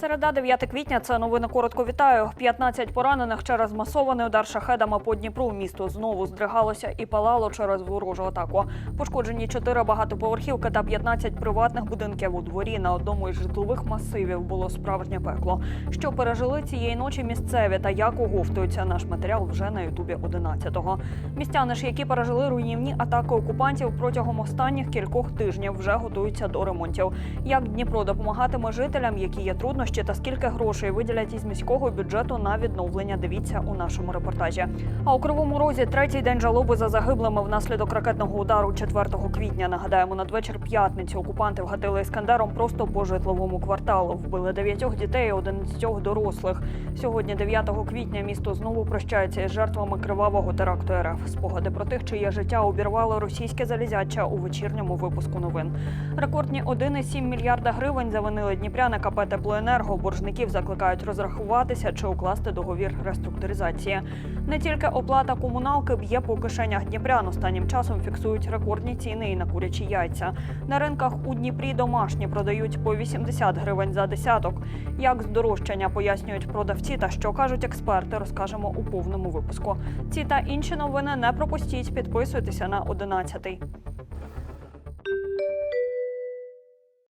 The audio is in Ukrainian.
Середа 9 квітня. Це новини коротко вітаю. 15 поранених через масований удар шахедами по Дніпру. Місто знову здригалося і палало через ворожу атаку. Пошкоджені 4 багатоповерхівки та 15 приватних будинків у дворі. На одному із житлових масивів було справжнє пекло. Що пережили цієї ночі місцеві та як оговтується наш матеріал вже на Ютубі 11-го. Містяни ж, які пережили руйнівні атаки окупантів протягом останніх кількох тижнів, вже готуються до ремонтів. Як Дніпро допомагатиме жителям, які є труднощі та скільки грошей виділять із міського бюджету на відновлення. Дивіться у нашому репортажі. А у кривому розі третій день жалоби за загиблими внаслідок ракетного удару 4 квітня. Нагадаємо, надвечір п'ятниці окупанти вгатили іскандером просто по житловому кварталу. Вбили дев'ятьох дітей, і 11 дорослих. Сьогодні, 9 квітня, місто знову прощається із жертвами кривавого теракту РФ. Спогади про тих, чиє життя обірвало російське залізяча у вечірньому випуску новин. Рекордні 1,7 мільярда гривень завинили Дніпряни КП «Теплоенерго». Боржників закликають розрахуватися чи укласти договір реструктуризації. Не тільки оплата комуналки б'є по кишенях дніпрян. Останнім часом фіксують рекордні ціни і на курячі яйця. На ринках у Дніпрі домашні продають по 80 гривень за десяток. Як здорожчання пояснюють продавці та що кажуть експерти, розкажемо у повному випуску. Ці та інші новини не пропустіть. Підписуйтеся на 11.